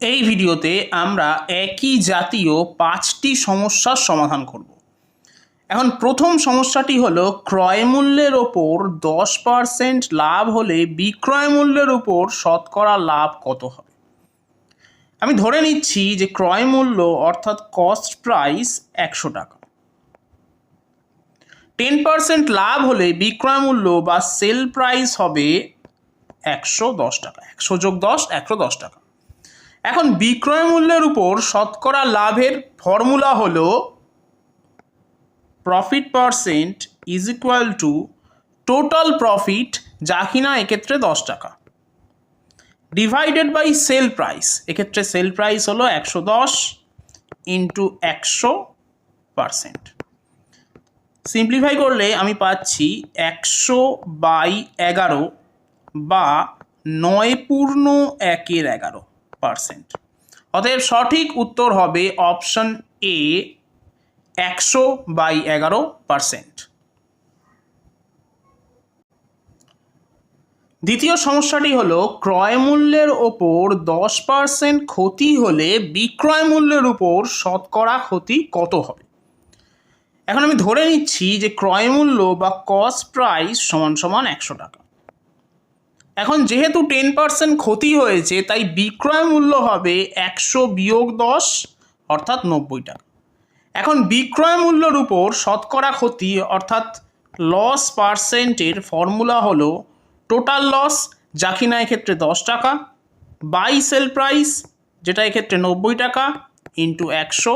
এই ভিডিওতে আমরা একই জাতীয় পাঁচটি সমস্যার সমাধান করব। এখন প্রথম সমস্যাটি হলো, ক্রয় মূল্যের ওপর দশ পার্সেন্ট লাভ হলে বিক্রয় মূল্যের উপর শতকরা লাভ কত হবে? আমি ধরে নিচ্ছি যে ক্রয় মূল্য অর্থাৎ কস্ট প্রাইস একশো টাকা। টেন পার্সেন্ট লাভ হলে বিক্রয় মূল্য বা সেল প্রাইস হবে একশো দশ টাকা। একশো যোগ দশ, একশো দশ টাকা। এখন বিক্রয় মূল্যের উপর শতকরা লাভের ফর্মুলা হল profit percent is equal to total profit যা কিনা এক্ষেত্রে দশ টাকা। ডিভাইডেড বাই সেল প্রাইস এক্ষেত্রে সেল প্রাইস হলো একশো দশ ইন্টু একশো পার্সেন্ট সিম্পলিফাই করলে আমি পাচ্ছি একশো বাই এগারো বা নয় পূর্ণ একের এগারো। পার্সেন্ট। অতএব সঠিক উত্তর হবে অপশন এ একশো বাই এগারো পার্সেন্ট। দ্বিতীয় সমস্যাটি হলো, ক্রয় মূল্যের ওপর দশ পার্সেন্ট ক্ষতি হলে বিক্রয় মূল্যের উপর শতকরা ক্ষতি কত হবে? এখন আমি ধরে নিচ্ছি যে ক্রয় মূল্য বা কস্ট প্রাইস সমান সমান একশো টাকা। এখন যেহেতু টেন পার্সেন্ট ক্ষতি হয়েছে, তাই বিক্রয় মূল্য হবে একশো বিয়োগ দশ, অর্থাৎ নব্বই টাকা এখন বিক্রয় মূল্যর উপর শতকরা ক্ষতি, অর্থাৎ লস পার্সেন্টের ফর্মুলা হলো টোটাল লস যা কিনা এক্ষেত্রে দশ টাকা বাই সেল প্রাইস যেটা এক্ষেত্রে নব্বই টাকা ইন্টু একশো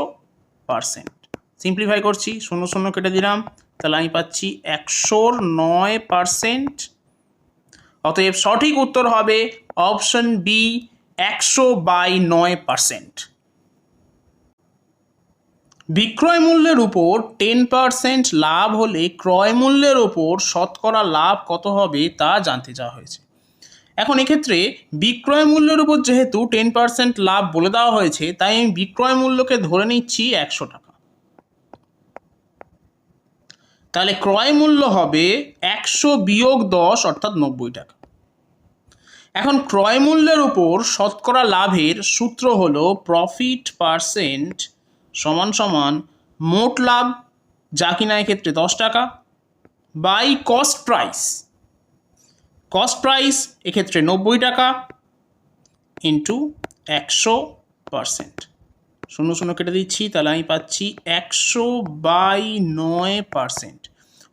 পার্সেন্ট সিম্পলিফাই করছি, শূন্য শূন্য কেটে দিলাম, তাহলে আমি পাচ্ছি একশোর নয় পার্সেন্ট অতএব সঠিক উত্তর হবে অপশন বি একশো বাই নয় পার্সেন্ট। বিক্রয় মূল্যের উপর টেন পার্সেন্ট লাভ হলে ক্রয় মূল্যের ওপর শতকরা লাভ কত হবে তা জানতে চাওয়া হয়েছে। এখন এক্ষেত্রে বিক্রয় মূল্যের উপর যেহেতু টেন পার্সেন্ট লাভ বলে দেওয়া হয়েছে, তাই আমি বিক্রয় মূল্যকে ধরে নিচ্ছি একশো টাকা তাহলে ক্রয় মূল্য হবে একশো বিয়োগ দশ, অর্থাৎ নব্বই টাকা। এখন ক্রয় মূল্যের উপর শতকরা লাভের সূত্র হল প্রফিট পার্সেন্ট সমান সমান মোট লাভ, যা কিনা এক্ষেত্রে দশ টাকা, by cost price cost price এক্ষেত্রে নব্বই টাকা ইন্টু একশো পার্সেন্ট শূন্য শূন্য কেটে দিচ্ছি, তাহলে আমি পাচ্ছি একশো বাই নয় পার্সেন্ট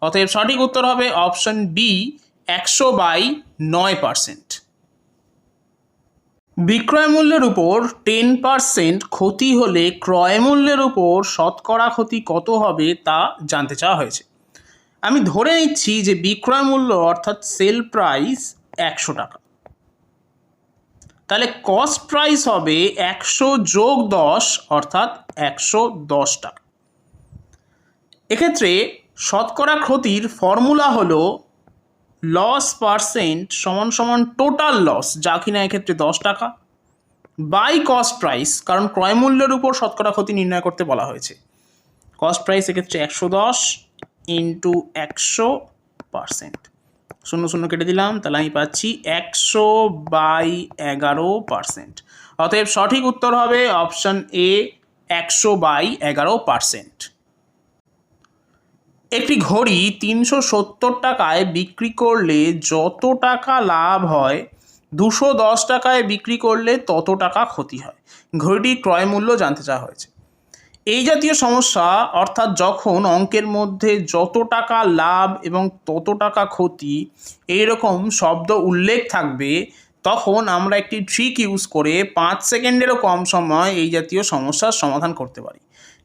অতএব সঠিক উত্তর হবে অপশন বি একশো বাই নয় পার্সেন্ট বিক্রয় মূল্যের উপর টেন পার্সেন্ট ক্ষতি হলে ক্রয় মূল্যের উপর শতকরা ক্ষতি কত হবে তা জানতে চাওয়া হয়েছে। আমি ধরে নিচ্ছি যে বিক্রয় মূল্য অর্থাৎ সেল প্রাইস একশো টাকা। তাহলে কস্ট প্রাইস হবে একশো যোগ দশ, অর্থাৎ একশো দশ টাকা এক্ষেত্রে শতকরা ক্ষতির ফর্মুলা হলো লস পার্সেন্ট সমান সমান টোটাল লস যা কিনা এক্ষেত্রে দশ টাকা। বাই কস্ট প্রাইস কারণ ক্রয় মূল্যের উপর শতকরা ক্ষতি নির্ণয় করতে বলা হয়েছে। কস্ট প্রাইস এক্ষেত্রে একশো দশ ইন্টু একশো পার্সেন্ট শূন্য শূন্য কেটে দিলাম, তাহলে আমি পাচ্ছি একশো বাই এগারো পার্সেন্ট অতএব সঠিক উত্তর হবে অপশন এ একশো বাই এগারো পার্সেন্ট একটি ঘড়ি তিনশো সত্তর টাকায় বিক্রি করলে যত টাকা লাভ হয়, দুশো দশ টাকায় বিক্রি করলে তত টাকা ক্ষতি হয়। ঘড়িটির ক্রয় মূল্য জানতে চাওয়া হয়েছে। এই জাতীয় সমস্যা, অর্থাৎ যখন অঙ্কের মধ্যে যত টাকা লাভ এবং তত টাকা ক্ষতি এইরকম শব্দ উল্লেখ থাকবে, তখন আমরা একটি ট্রিক ইউজ করে পাঁচ সেকেন্ডেরও কম সময় এই জাতীয় সমস্যার সমাধান করতে পারি।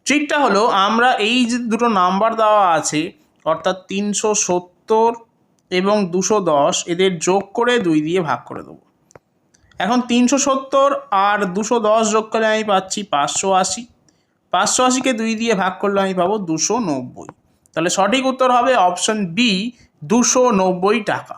ট্রিকটা হলো, আমরা এই যে দুটো নাম্বার দেওয়া আছে, অর্থাৎ তিনশো সত্তর এবং দুশো দশ, এদের যোগ করে দুই দিয়ে ভাগ করে দেবো। এখন তিনশো সত্তর আর দুশো দশ যোগ করলে আমি পাচ্ছি পাঁচশো আশি। পাঁচশো আশিকে দুই দিয়ে ভাগ করলে আমি পাবো দুশো নব্বই। তাহলে সঠিক উত্তর হবে অপশন বি, দুশো নব্বই টাকা।